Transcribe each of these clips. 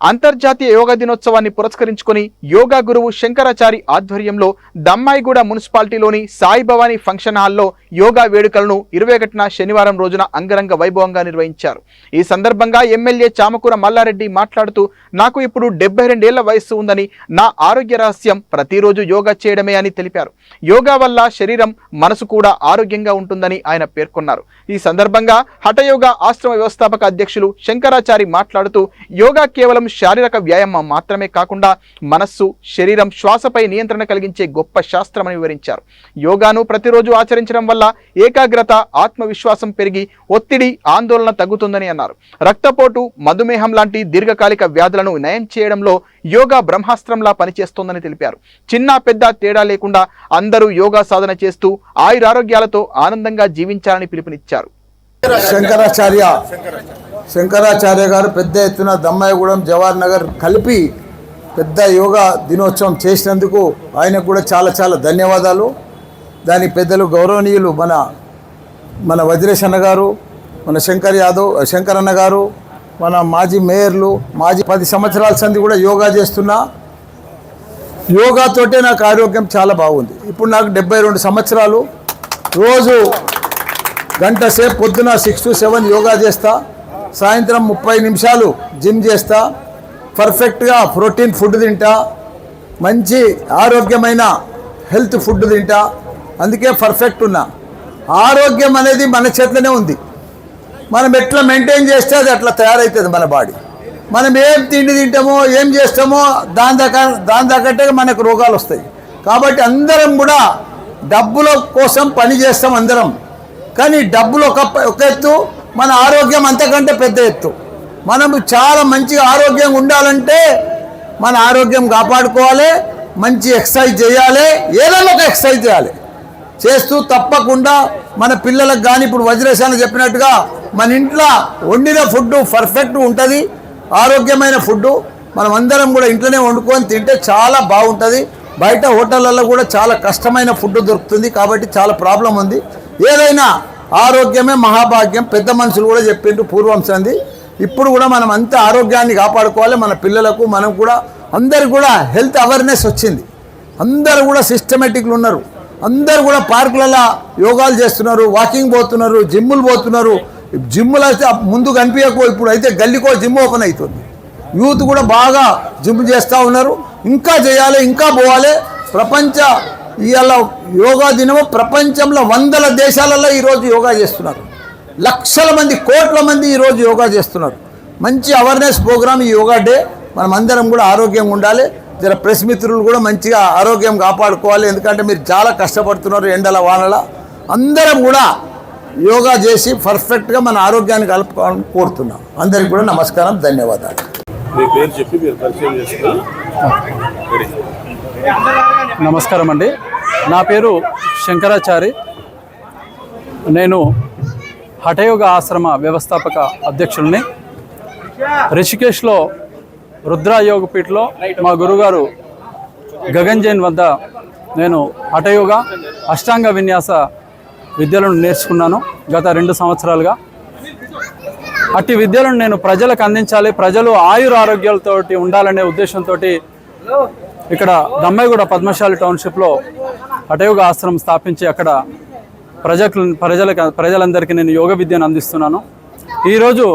అంతర్జాతీయ యోగా దినోత్సవాన్ని పురస్కరించుకొని యోగా గురువు శంకరాచారి ఆధ్వర్యంలో దమ్మాయిగూడ మున్సిపాలిటీలోని సాయి భవానీ ఫంక్షన్ హాల్లో యోగా వేడుకలను ఇరవై ఒకటిన శనివారం రోజున అంగరంగ వైభవంగా నిర్వహించారు. ఈ సందర్భంగా ఎమ్మెల్యే చామకూర మల్లారెడ్డి మాట్లాడుతూ నాకు ఇప్పుడు డెబ్బై రెండేళ్ళ వయస్సు ఉందని నా ఆరోగ్య రహస్యం ప్రతిరోజు యోగా చేయడమే అని తెలిపారు. యోగా వల్ల శరీరం మనసు కూడా ఆరోగ్యంగా ఉంటుందని ఆయన పేర్కొన్నారు. ఈ సందర్భంగా హఠయోగా ఆశ్రమ వ్యవస్థాపక అధ్యక్షులు శంకరాచారి మాట్లాడుతూ యోగా కేవలం శారీరక వ్యాయామం మాత్రమే కాకుండా మనస్సు శరీరం శ్వాసపై నియంత్రణ కలిగించే గొప్ప శాస్త్రమని వివరించారు. యోగాను ప్రతిరోజు ఆచరించడం వల్ల ఏకాగ్రత ఆత్మవిశ్వాసం పెరిగి ఒత్తిడి ఆందోళన తగ్గుతుందని అన్నారు. రక్తపోటు మధుమేహం లాంటి దీర్ఘకాలిక వ్యాధులను నయం చేయడంలో యోగా బ్రహ్మాస్త్రంలా పనిచేస్తోందని తెలిపారు. చిన్న పెద్ద తేడా లేకుండా అందరూ యోగా సాధన చేస్తూ ఆయురారోగ్యాలతో ఆనందంగా జీవించాలని పిలుపునిచ్చారు. శంకరాచార్య శంకరాచార్య గారు పెద్ద ఎత్తున దమ్మాయిగూడెం జవహర్ నగర్ కలిపి పెద్ద యోగా దినోత్సవం చేసినందుకు ఆయనకు కూడా చాలా చాలా ధన్యవాదాలు. దాని పెద్దలు గౌరవనీయులు మన మన వజ్రేష్ అన్న గారు మన శంకర్ యాదవ్ శంకర్ అన్న గారు మన మాజీ మేయర్లు మాజీ పది సంవత్సరాల సంది కూడా యోగా చేస్తున్నా. యోగాతోటే నాకు ఆరోగ్యం చాలా బాగుంది. ఇప్పుడు నాకు డెబ్బై రెండు సంవత్సరాలు. రోజు గంట సేపు పొద్దున సిక్స్ టు సెవెన్ యోగా చేస్తా. సాయంత్రం ముప్పై నిమిషాలు జిమ్ చేస్తా. పర్ఫెక్ట్గా ప్రోటీన్ ఫుడ్ తింటా. మంచి ఆరోగ్యమైన హెల్త్ ఫుడ్ తింటా. అందుకే పర్ఫెక్ట్ ఉన్నా. ఆరోగ్యం అనేది మన చేతిలోనే ఉంది. మనం ఎట్లా మెయింటైన్ చేస్తే అది అట్లా తయారవుతుంది మన బాడీ. మనం ఏం తిండి తింటామో ఏం చేస్తామో దాని దాకా దాని తగ్గట్టే మనకు రోగాలు వస్తాయి. కాబట్టి అందరం కూడా డబ్బుల కోసం పని చేస్తాం అందరం. కానీ డబ్బులు ఒక ఒక ఎత్తు మన ఆరోగ్యం అంతకంటే పెద్ద ఎత్తు. మనం చాలా మంచిగా ఆరోగ్యంగా ఉండాలంటే మన ఆరోగ్యం కాపాడుకోవాలి మంచి ఎక్సర్సైజ్ చేయాలి ఏదైనా ఒక ఎక్సర్సైజ్ చేయాలి. చేస్తూ తప్పకుండా మన పిల్లలకు కానీ ఇప్పుడు వజ్రేశాన చెప్పినట్టుగా మన ఇంట్లో వండిన ఫుడ్ పర్ఫెక్ట్ ఉంటుంది ఆరోగ్యమైన ఫుడ్ మనం అందరం కూడా ఇంట్లోనే వండుకొని తింటే చాలా బాగుంటుంది. బయట హోటళ్ళల్లో కూడా చాలా కష్టమైన ఫుడ్ దొరుకుతుంది కాబట్టి చాలా ప్రాబ్లం ఉంది. ఏదైనా ఆరోగ్యమే మహాభాగ్యం. పెద్ద మనుషులు కూడా చెప్పిండ్రు పూర్వం సంది ఇప్పుడు కూడా మనం అంత ఆరోగ్యాన్ని కాపాడుకోవాలి. మన పిల్లలకు మనం కూడా అందరికి కూడా హెల్త్ అవేర్నెస్ వచ్చింది. అందరు కూడా సిస్టమేటిక్లు ఉన్నారు. అందరు కూడా పార్కులలో యోగాలు చేస్తున్నారు వాకింగ్ పోతున్నారు జిమ్ములు పోతున్నారు. జిమ్ములు అయితే ముందు కనిపించకు ఇప్పుడు అయితే గల్లీకో జిమ్ ఓపెన్ అవుతుంది యూత్ కూడా బాగా జిమ్ చేస్తూ ఉన్నారు. ఇంకా చేయాలి ఇంకా పోవాలి. ప్రపంచ ఇవాళ యోగా దినము ప్రపంచంలో వందల దేశాలలో ఈరోజు యోగా చేస్తున్నారు. లక్షల మంది కోట్ల మంది ఈరోజు యోగా చేస్తున్నారు. మంచి అవేర్నెస్ ప్రోగ్రామ్ ఈ యోగా డే. మనం అందరం కూడా ఆరోగ్యంగా ఉండాలి. జర ప్రెస్ మిత్రులు కూడా మంచిగా ఆరోగ్యం కాపాడుకోవాలి. ఎందుకంటే మీరు చాలా కష్టపడుతున్నారు ఎండల వానల. అందరం కూడా యోగా చేసి పర్ఫెక్ట్గా మన ఆరోగ్యాన్ని కలుపుకోవాలని కోరుతున్నాం. అందరికీ కూడా నమస్కారం ధన్యవాదాలు. మీ పేరు చెప్పి మీరు పరిచయం చేసుకుని నమస్కారం అండి. నా పేరు శంకరాచారి. నేను హఠయోగ ఆశ్రమ వ్యవస్థాపక అధ్యక్షుల్ని. రిషికేష్లో రుద్రాయోగ పీఠలో మా గురుగారు గగన్ జైన్ వద్ద నేను హఠయోగ అష్టాంగ విన్యాస విద్యలను నేర్చుకున్నాను గత రెండు సంవత్సరాలుగా. అట్టి విద్యలను నేను ప్రజలకు అందించాలి ప్రజలు ఆయుర ఆరోగ్యాలతోటి ఉండాలనే ఉద్దేశంతో ఇక్కడ దమ్మాయిగూడ పద్మశాలి టౌన్షిప్లో హఠయోగ ఆశ్రమం స్థాపించి అక్కడ ప్రజలకు ప్రజలకు ప్రజలందరికీ నేను యోగ విద్యను అందిస్తున్నాను. ఈరోజు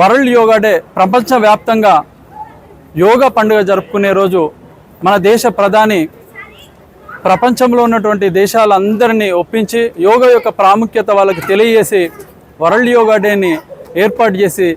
వరల్డ్ యోగా డే ప్రపంచవ్యాప్తంగా యోగా పండుగ జరుపుకునే రోజు మన దేశ ప్రధాని ప్రపంచంలో ఉన్నటువంటి దేశాలందరినీ ఒప్పించి యోగా యొక్క ప్రాముఖ్యత వాళ్ళకి తెలియజేసి వరల్డ్ యోగా డేని ఏర్పాటు చేసి